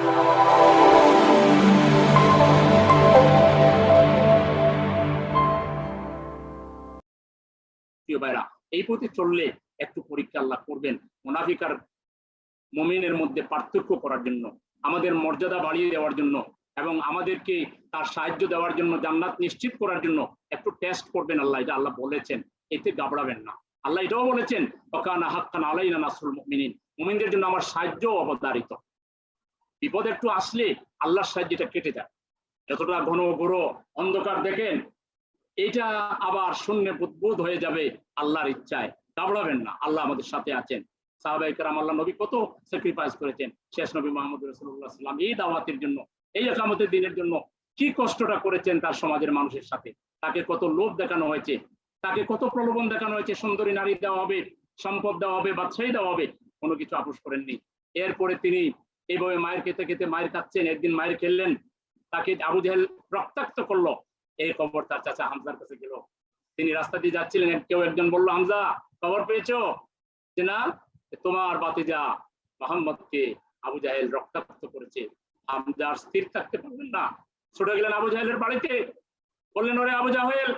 ভাইরা, এই পথে চললে একটু পরীক্ষা আল্লাহ করবেন। মোনাফিকার মমিনের মধ্যে পার্থক্য করার জন্য, আমাদের মর্যাদা বাড়িয়ে দেওয়ার জন্য এবং আমাদেরকে তার সাহায্য দেওয়ার জন্য, জান্নাত নিশ্চিত করার জন্য একটু টেস্ট করবেন আল্লাহ, এটা আল্লাহ বলেছেন। এতে গাবড়াবেন না। আল্লাহ এটাও বলেছেন অকানা হাক্কান আলাইনা নাসরুল মুমিনিন। মুমিনদের জন্য আমার সাহায্য অবধারিত। বিপদ একটু আসলে আল্লাহর সাহায্যটা কেটে যায়। যতটা ঘন ঘোর অন্ধকার দেখেন এটা আবার শূন্য বুদবুদ হয়ে যাবে আল্লাহর ইচ্ছায়। গাবড়াবেন না, আল্লাহ আমাদের সাথে আছেন। সাহাবাই কারাম আল্লাহ নবী কত স্যাক্রিফাইস করেছেন। শেষ নবী মোহাম্মদ রসুল্লাহ সাল্লাম এই দাওয়াতের জন্য, এই একামতের দিনের জন্য কি কষ্টটা করেছেন তার সমাজের মানুষের সাথে? তাকে কত লোভ দেখানো হয়েছে? তাকে কত প্রলোভন দেখানো হয়েছে? সুন্দরী নারী দেওয়া হবে, সম্পদ দেওয়া হবে, বাদশাহী দেওয়া হবে, কোনো কিছু আপোষ করেননি। এরপরে তিনি এইভাবে মায়ের খেতে খেতে মায়ের খাচ্ছেন একদিন মায়ের খেললেন, তাকে আবু জাহেল রক্তাক্ত করল। এই খবর তার চাচা হামজার কাছে গেল। তিনি রাস্তা দিয়ে যাচ্ছিলেন কেউ একজন বলল, হামজা খবর পেয়েছ? যে না তোমার বাতিজা মোহাম্মদকে আবু জাহেল রক্তাক্ত করেছে। হামজার স্থির থাকতে পারবেন না। ছুটে গেলেন আবু জাহেলের বাড়িতে। বললেন, ওরে আবু জাহেল,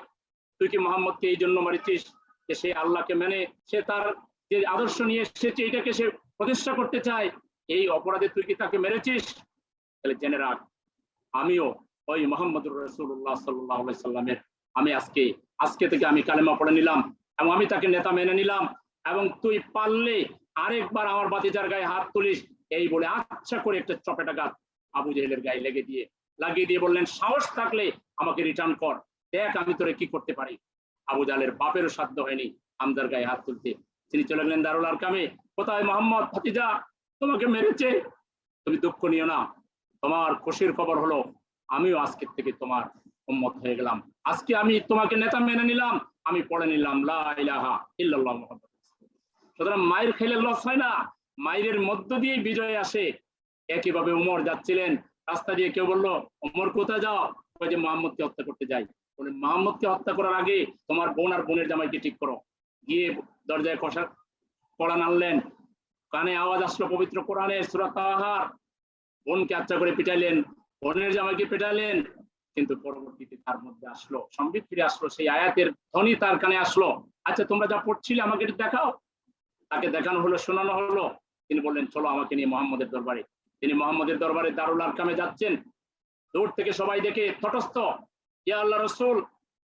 তুই কি মোহাম্মদকে এই জন্য মারিছিস যে সে আল্লাহকে মেনে, সে তার যে আদর্শ নিয়ে এসেছে, এটাকে সে প্রতিষ্ঠা করতে চায়? এই অপরাধে তুই কি তাকে মেরেছিস? তাহলে জেনে রাখ, আমিও ওই মোহাম্মদুর রসুল্লাহ সাল্লাহ সাল্লামের, আমি আজকে আজকে থেকে আমি কালেমা পড়ে নিলাম এবং আমি তাকে নেতা মেনে নিলাম এবং তুই পারলে আরেকবার আমার বাতিজার গায়ে হাত তুলিস। এই বলে আচ্ছা করে একটা চপেটা গাছ আবু জেহেলের গায়ে লেগে দিয়ে, লাগিয়ে দিয়ে বললেন, সাহস থাকলে আমাকে রিটার্ন কর। দেখ আমি তোরে কি করতে পারি। আবু জালের বাপেরও সাধ্য হয়নি আমদার গায়ে হাত তুলতে। তিনি চলে গেলেন দারুল আর কামে কোথায় মোহাম্মদ, ভাতিজা? তোমাকে মেরেছে? তুমি দুঃখ নিও না। তোমার খুশির খবর হলো, আমিও আজকের থেকে তোমার উম্মত হয়ে গেলাম। আজকে আমি তোমাকে নেতা মেনে নিলাম, আমি পড়ে নিলাম। সুতরাং মায়ের খেলে লস হয় না। মায়ের মধ্য দিয়ে বিজয় আসে। একইভাবে উমর যাচ্ছিলেন। রাস্তা দিয়ে কেউ বলল, উমর, কোথায় যাও? যে, মোহাম্মদকে হত্যা করতে যাই। বলে, মোহাম্মদকে হত্যা করার আগে তোমার বোন আর বোনের জামাইকে ঠিক করো। গিয়ে দরজায় কষা কোরআন আনলেন কানে আওয়াজ আসলো পবিত্র কোরআনের সুরাত তাহার। বোনকে আচ্ছা করে পিটাইলেন, বোনের জামাইকে পেটালেন কিন্তু পরবর্তীতে তার মধ্যে আসলো সম্বিত ফিরে আসলো, সেই আয়াতের ধ্বনি তার কানে আসলো। আচ্ছা তোমরা যা পড়ছিলে আমাকে একটু দেখাও। তাকে দেখানো হলো, শোনানো হলো। তিনি বললেন, চলো আমাকে নিয়ে মোহাম্মদের দরবারে। তিনি মোহাম্মদের দরবারে দারুল আরকামে যাচ্ছেন। দূর থেকে সবাই দেখে তটস্থ। ইয়া আল্লাহ রসুল,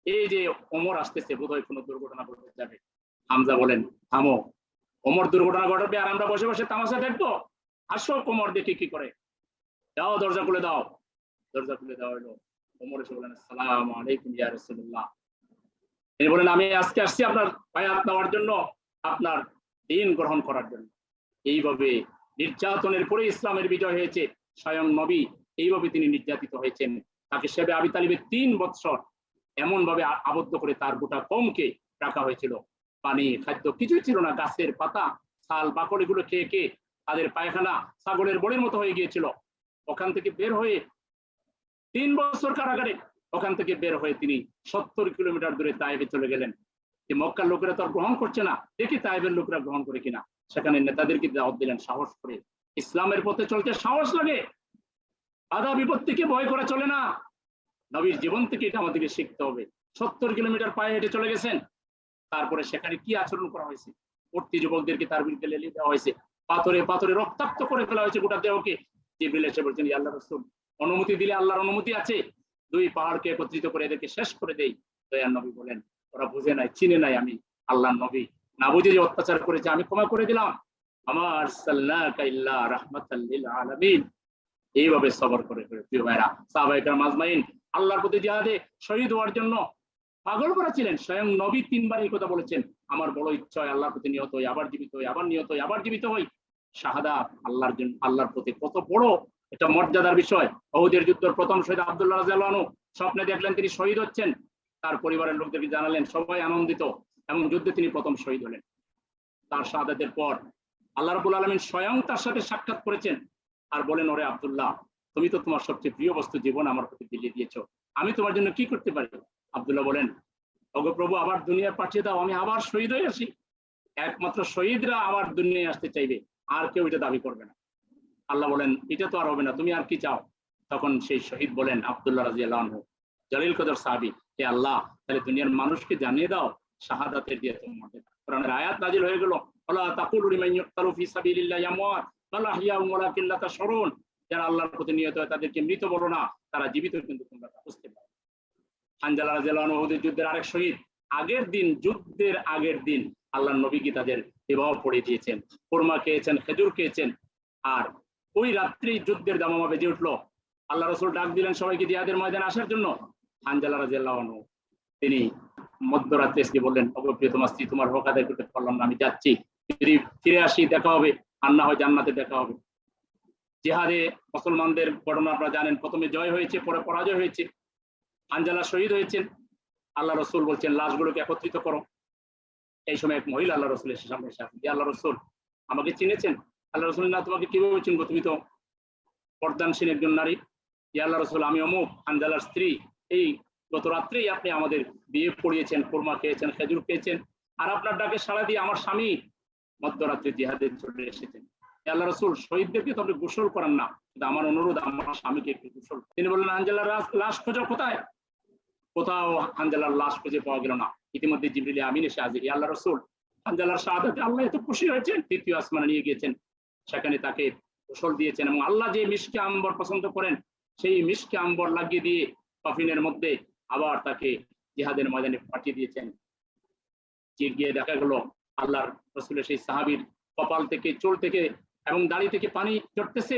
এই যে ওমর আসতেছে, বোধহয় কোনো দুর্ঘটনা ঘটতে যাবে। হামজা বলেন, থামো। ওমর দুর্ঘটনা ঘটবে আর আমরা বসে বসে তামাশা দেখব। আসো কোমর দেখি কি করে? দাও, দরজা খুলে দাও। দরজা খুলে দেওয়া হলো। ওমর এসে বলেন আসসালাম আলাইকুম ইয়া রাসূলুল্লাহ। তিনি বলেন আমি আজকে আসছি আপনার বায়াত নেওয়ার জন্য, আপনার দিন গ্রহণ করার জন্য। এইভাবে নির্যাতনের পরে ইসলামের বিজয় হয়েছে। স্বয়ং নবী এইভাবে তিনি নির্যাতিত হয়েছেন। তাকে সেবে আবি তালিবের তিন বৎসর এমন ভাবে আবদ্ধ করে তার গোটা কমকে রাখা হয়েছিল। পানি, খাদ্য কিছুই ছিল না গাছের পাতা, ছাল বাকড় এগুলো খেয়ে খেয়ে তাদের পায়খানা ছাগলের বড়ের মতো হয়ে গিয়েছিল। ওখান থেকে বের হয়ে তিন বছর কারাগারে ওখান থেকে বের হয়ে তিনি সত্তর কিলোমিটার দূরে তাইবে চলে গেলেন। যে মক্কার লোকেরা তো গ্রহণ করছে না, দেখি তাইবের লোকেরা গ্রহণ করে কিনা। সেখানে নেতাদেরকে দাওয়াত দিলেন সাহস করে। ইসলামের পথে চলতে সাহস লাগে। বাধা বিপত্তিকে ভয় করে চলে না। নবীর জীবন থেকে এটা আমাদেরকে শিখতে হবে। সত্তর কিলোমিটার পায়ে হেঁটে চলে গেছেন। তারপরে সেখানে কি আচরণ করা হয়েছে? ভর্তি যুবকদেরকে তার বিরুদ্ধে লেলিয়ে দেওয়া হয়েছে। পাথরে পাথরে রক্তাক্ত করে ফেলা হয়েছে গোটা দেহকে। জিবরিল এসে বলছেন আল্লাহ রসুল, অনুমতি দিলে আল্লাহর অনুমতি আছে। দুই পাহাড়কে একত্রিত করে এদেরকে শেষ করে দেই। দয়ার নবী বলেন, ওরা বুঝে নাই, চিনে নাই আমি আল্লাহর নবী। না বুঝে যে অত্যাচার করেছে, আমি ক্ষমা করে দিলাম। আমার আলামিন। এইভাবে সবর করে করে প্রিয় ভাইরা সাহাবাহিকার মাজমাইন আল্লাহর প্রতি জিহাদে শহীদ হওয়ার জন্য পাগল করা ছিলেন। স্বয়ং নবী তিনবার এই কথা বলেছেন, আমার বড় ইচ্ছা হয় আল্লাহর প্রতি নিহত হই, আবার জীবিত হই, আবার নিহত হই, আবার জীবিত হই। শাহাদা আল্লাহর জন্য, আল্লাহর প্রতি কত বড় এটা মর্যাদার বিষয়। বহুদের যুদ্ধের প্রথম শহীদ আবদুল্লাহ রাজু স্বপ্নে দেখলেন তিনি শহীদ হচ্ছেন। তার পরিবারের লোকদেরকে জানালেন, সবাই আনন্দিত। এবং যুদ্ধে তিনি প্রথম শহীদ হলেন। তার শাহাদাতের পর আল্লাহ রাবুল আলমিন স্বয়ং তার সাথে সাক্ষাৎ করেছেন। আর বলেন, ওরে আবদুল্লাহ, তুমি তো তোমার সবচেয়ে প্রিয় বস্তু জীবন আমার প্রতি বিলিয়ে দিয়েছ। আমি তোমার জন্য কি করতে পারি? আবদুল্লাহ বলেন অগ প্রভু, আবার দুনিয়া পাঠিয়ে দাও, আমি আবার শহীদ হয়ে আসি। একমাত্র শহীদরা আবার দুনিয়ায় আসতে চাইবে, আর কেউ এটা দাবি করবে না। আল্লাহ বলেন, এটা তো আর হবে না, তুমি আর কি চাও? তখন সেই শহীদ বলেন, আবদুল্লাহ রাজি আল্লাহ জলিল কদর সাহাবি, হে আল্লাহ, তাহলে দুনিয়ার মানুষকে জানিয়ে দাও, শাহাদাতের দিয়ে তোমার কোরআনের আয়াত নাজিল হয়ে গেল ওলা তাকুলু তাশউরুন যারা আল্লাহর প্রতি নিয়ত হয়, তাদেরকে মৃত বলো না, তারা জীবিত কিন্তু তোমরা বুঝতে পারো হানজালা রাদিয়াল্লাহু আনহু যুদ্ধের আরেক শহীদ। আগের দিন, যুদ্ধের আগের দিন আল্লাহ নবী কি তাদের বিবাহ পড়িয়ে দিয়েছেন। কোরমা খেয়েছেন, খেজুর খেয়েছেন। আর ওই রাত্রি যুদ্ধের দামামা বেজে উঠল। আল্লাহ রসুল ডাক দিলেন সবাইকে জিহাদের ময়দানে আসার জন্য। হানজালা রাজিয়াল্লাহ তিনি মধ্যরাত্রে এসে বললেন অগপ্রিয় তোমার স্ত্রী, তোমার হক আদায় করতে পারলাম না, আমি যাচ্ছি। যদি ফিরে আসি, দেখা হবে। আর না হয় জান্নাতে দেখা হবে। জেহাদে মুসলমানদের ঘটনা আপনারা জানেন। প্রথমে জয় হয়েছে, পরে পরাজয় হয়েছে। হানজালা শহীদ হয়েছেন। আল্লাহ রসুল বলছেন, লাশগুলোকে একত্রিত করো। এই সময় এক মহিলা আল্লাহ রসুল এসে সামনে এসে আল্লাহ রসুল, আমাকে চিনেছেন? আল্লাহ রসুল না, তোমাকে কীভাবে চিনবো? তুমি তো পর্দানসীন একজন নারী। ইয়া আল্লাহ রসুল, আমি অমুক হানজালার স্ত্রী। এই গত রাত্রেই আপনি আমাদের বিয়ে পড়িয়েছেন, কোরমা খেয়েছেন, খেজুর খেয়েছেন। আর আপনার ডাকে সাড়া দিয়ে আমার স্বামী মধ্যরাত্রে জিহাদে চলে এসেছেন। আল্লাহ রসুল, শহীদদেরকে তো আপনি গোসল করেন না। আমার অনুরোধ, আমার স্বামীকে একটু গোসল তিনি বললেন লাশ- লাশ খোঁজো কোথায়? কোথাও হানজালার লাশ খুঁজে পাওয়া গেল না। ইতিমধ্যে জিবরিল আমিন এসে ইয়া আল্লাহ রসুল হানজালার শাহাদাতে আল্লাহ এত খুশি হয়েছেন, তৃতীয় আসমানে নিয়ে গিয়েছেন। সেখানে তাকে গোসল দিয়েছেন এবং আল্লাহ যে মিষ্টি আম্বর পছন্দ করেন, সেই মিষ্টি আম্বর লাগিয়ে দিয়ে কফিনের মধ্যে আবার তাকে জিহাদের ময়দানে পাঠিয়ে দিয়েছেন। যে গিয়ে দেখা গেল, আল্লাহর রসুলের সেই সাহাবীর কপাল থেকে, চুল থেকে এবং দাড়ি থেকে পানি চড়তেছে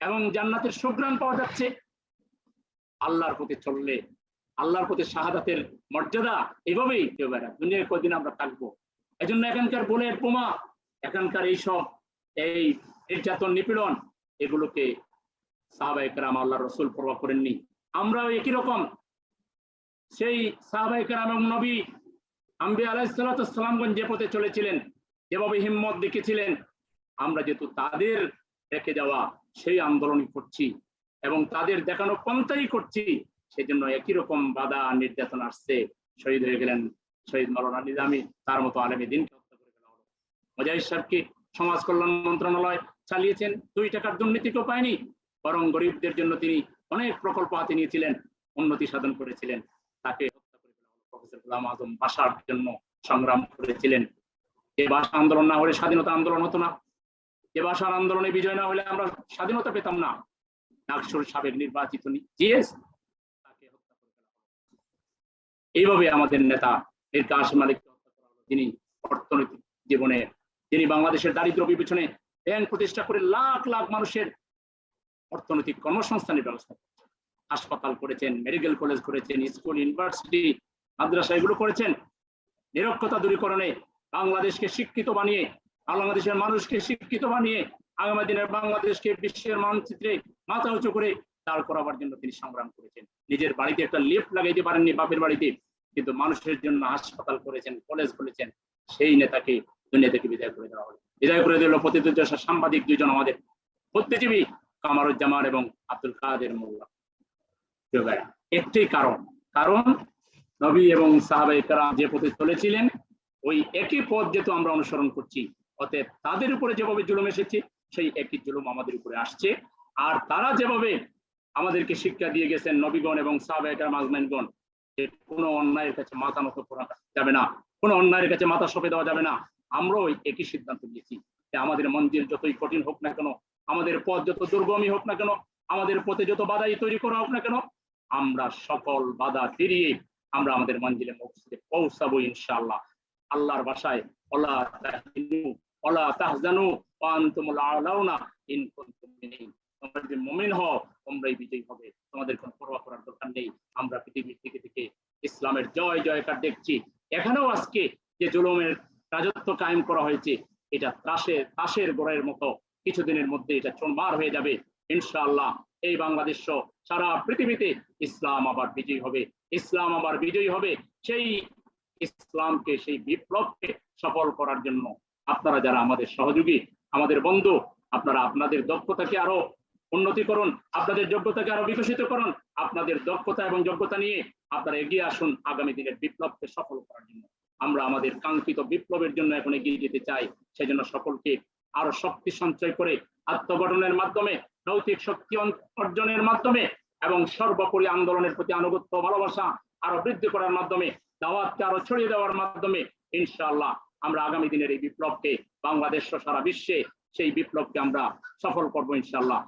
এবং জান্নাতের সুগ্রাম পাওয়া যাচ্ছে। আল্লাহর প্রতি চললে আল্লাহর প্রতি শাহাদাতের মর্যাদা এভাবেই কেউ দুনিয়ায় কদিন আমরা থাকব? এই জন্য এখানকার বোনের বোমা, এখানকার এইসব এই নির্যাতন, নিপীড়ন, এগুলোকে সাহাবাহিকরাম আল্লাহ রসুল প্রভাব করেননি। আমরাও একই রকম। সেই সাহাবাহিকরাম এবং নবী আম্বি আলাইসালামগঞ্জ যে পথে চলেছিলেন, যেভাবে হিম্মত দেখেছিলেন, আমরা যেহেতু তাদের রেখে যাওয়া সেই আন্দোলনই করছি এবং তাদের দেখানো পন্থাই করছি সেই জন্য একই রকম বাধা নির্যাতন আসছে, শহীদ হয়ে গেলেন শহীদ মৌলানা নিজামী, তার মতো আলেমী দিনকে হত্যা করে ফেলা হলো। সাহেবকে সমাজ কল্যাণ মন্ত্রণালয় চালিয়েছেন, দুই টাকার দুর্নীতিকেও পায়নি, বরং গরিবদের জন্য তিনি অনেক প্রকল্প হাতে নিয়েছিলেন, উন্নতি সাধন করেছিলেন, তাকে হত্যা করে ফেলা হলো। প্রফেসর গোলাম আজম বাসার জন্য সংগ্রাম করেছিলেন। যে ভাষা আন্দোলন না হলে স্বাধীনতা আন্দোলন হতো না। যে ভাষার আন্দোলনে বিজয় না হলে আমরা স্বাধীনতা পেতাম না। নাকসুর সাবেক নির্বাচিত জিএস তাকে হত্যা করে ফেলা হলো এইভাবে আমাদের নেতা এর করা হলো যিনি অর্থনৈতিক জীবনে তিনি বাংলাদেশের দারিদ্র বিবেচনে ব্যাংক প্রতিষ্ঠা করে লাখ লাখ মানুষের অর্থনৈতিক কর্মসংস্থানের ব্যবস্থা করেছেন। হাসপাতাল করেছেন, মেডিকেল কলেজ করেছেন, স্কুল, ইউনিভার্সিটি, মাদ্রাসা, এগুলো করেছেন। নিরক্ষতা দূরীকরণে বাংলাদেশকে শিক্ষিত বানিয়ে, বাংলাদেশের মানুষকে শিক্ষিত বানিয়ে, আগামী দিনের বাংলাদেশকে বিশ্বের মানচিত্রে মাথা উঁচু করে দাঁড় করাবার জন্য তিনি সংগ্রাম করেছেন। নিজের বাড়িতে একটা লিফট লাগাইতে পারেননি বাপের বাড়িতে, কিন্তু মানুষের জন্য হাসপাতাল করেছেন কলেজ খুলেছেন, সেই নেতাকে দুনিয়া থেকে বিদায় করে দেওয়া হলো। বিদায় করে দিল প্রতিদ্বন্দ্বী সাংবাদিক দুজন আমাদের বুদ্ধিজীবী কামারুজ্জামান এবং আব্দুল কাদের মোল্লা। একটি কারণ কারণ নবী এবং সাহাবাই কারাম যে পথে চলেছিলেন, ওই একই পথ যেহেতু আমরা অনুসরণ করছি, অতএব তাদের উপরে যেভাবে জুলুম এসেছে, সেই একই জুলুম আমাদের উপরে আসছে। আর তারা যেভাবে আমাদেরকে শিক্ষা দিয়ে গেছেন নবীগণ এবং সাহাবাই কারাম আজমাইনগণ যে কোনো অন্যায়ের কাছে মাথা নত করা যাবে না। কোনো অন্যায়ের কাছে মাথা সঁপে দেওয়া যাবে না। আমরাও একই সিদ্ধান্ত নিয়েছি যে আমাদের মন্দির যতই কঠিন হোক না কেন, আমাদের পথ যত দুর্গমী হোক না কেন, আমাদের পথে যত বাধাই তৈরি করা হোক না কেন, আমরা সকল বাধা ফিরিয়ে আমরা আমাদের মঞ্জিলে মসজিদে পৌঁছাবো ইনশাআল্লাহ। আল্লাহর বাসায় অলা তাহজানু ওয়া আনতুমুল আলাউনা, ইন তোমরা যদি মুমিন হও, তোমরাই বিজয়ী হবে। তোমাদের কোনো পরোয়া করার দরকার নেই। আমরা পৃথিবীর থেকে থেকে ইসলামের জয়, জয়কার দেখছি। এখানেও আজকে যে জুলুমের রাজত্ব কায়েম করা হয়েছে, এটা তাসের তাসের গোড়ের মতো। কিছুদিনের মধ্যে এটা চুরমার হয়ে যাবে। ইনশাআল্লাহ এই বাংলাদেশ সারা পৃথিবীতে ইসলাম আবার বিজয়ী হবে। ইসলাম আবার বিজয়ী হবে সেই ইসলামকে, সেই বিপ্লবকে সফল করার জন্য। আপনারা যারা আমাদের সহযোগী, আমাদের বন্ধু, আপনারা আপনাদের দক্ষতাকে আরও উন্নতি করুন আপনাদের যোগ্যতাকে আরও বিকশিত করুন আপনাদের দক্ষতা এবং যোগ্যতা নিয়ে আপনারা এগিয়ে আসুন আগামী দিনের বিপ্লবকে সফল করার জন্য। আমরা আমাদের কাঙ্ক্ষিত বিপ্লবের জন্য এখন এগিয়ে যেতে চাই, সেজন্য সকলকে আরও শক্তি সঞ্চয় করে আত্মগঠনের মাধ্যমে, নৈতিক শক্তি অর্জনের মাধ্যমে এবং সর্বোপরি আন্দোলনের প্রতি আনুগত্য ভালোবাসা আরও বৃদ্ধি করার মাধ্যমে, দাওয়াতকে আরও ছড়িয়ে দেওয়ার মাধ্যমে, ইনশাআল্লাহ আমরা আগামী দিনের এই বিপ্লবকে বাংলাদেশ সারা বিশ্বে সেই বিপ্লবকে আমরা সফল করব ইনশাআল্লাহ।